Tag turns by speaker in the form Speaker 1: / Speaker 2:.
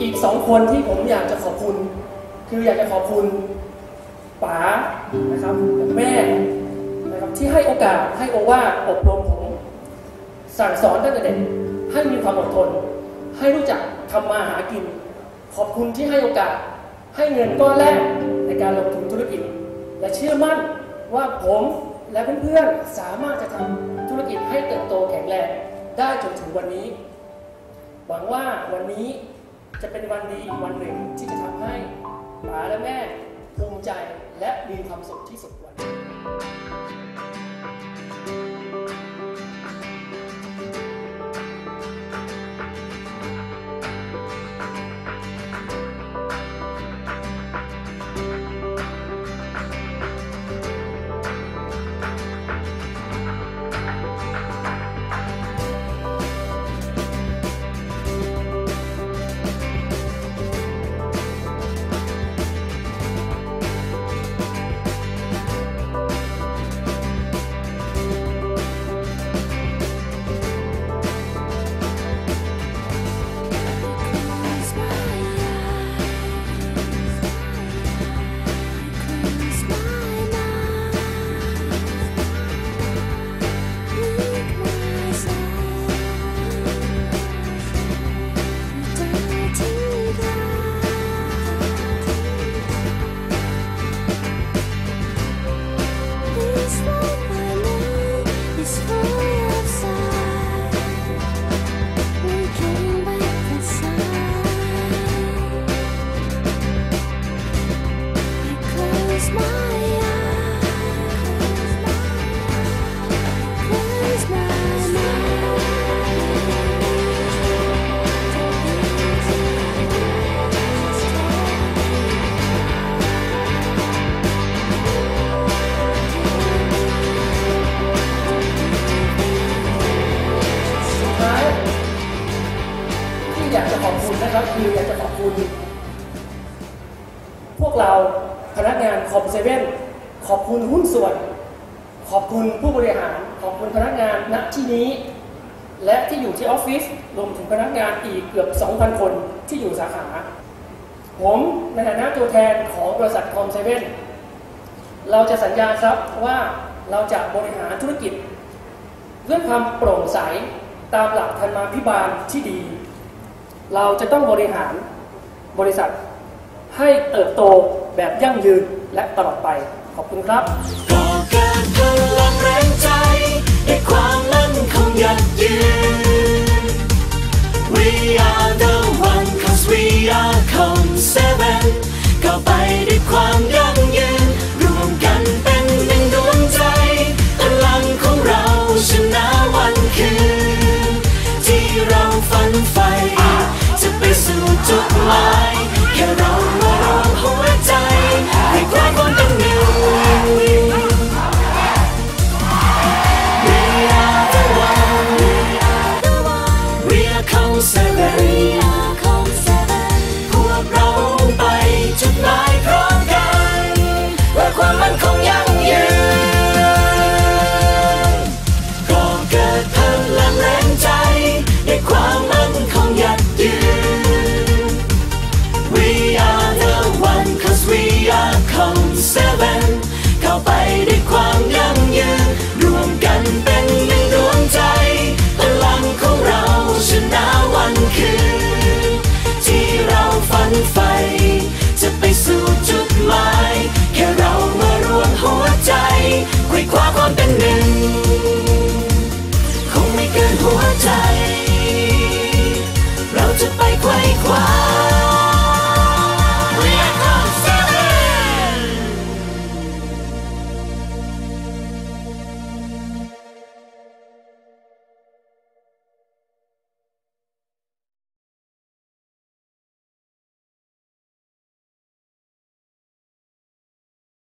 Speaker 1: อีกสองคนที่ผมอยากจะขอบคุณ คืออยากจะขอบคุณป๋านะครับแม่นะครับที่ให้โอกาสให้โอวาอบรมผมสั่งสอนตั้งแต่เด็กให้มีความอดทน ให้รู้จักทำมาหากิน ขอบคุณที่ให้โอกาส ให้เงินก้อนแรกในการลงทุนธุรกิจ และเชื่อมั่นว่าผมและเพื่อนๆสามารถจะทำธุรกิจให้เติบโตแข็งแรงได้จนถึงวันนี้ หวังว่าวันนี้จะเป็นวันดีวันหนึ่งที่จะทำให้ป๋าและแม่ภูมิใจและมีความสุขที่สุดวันนี้ เราพนักงานคอมเซเว่นขอบคุณหุ้นส่วน ขอบคุณผู้บริหาร ขอบคุณพนักงานณที่นี้ และที่อยู่ที่ออฟฟิศรวมถึงพนักงานอีกเกือบ 2,000 คนที่อยู่สาขา ผมในฐานะตัวแทนของบริษัทคอมเซเว่นเราจะสัญญาครับว่าเราจะบริหารธุรกิจด้วยความโปร่งใสตามหลักธรรมาภิบาลที่ดี เราจะต้องบริหารบริษัท ให้เติบโตแบบยั่งยืนและตลอดไป ขอบคุณครับ
Speaker 2: ก่อเกิดพลังแรงใจด้วยความมั่นคงยั่งยืน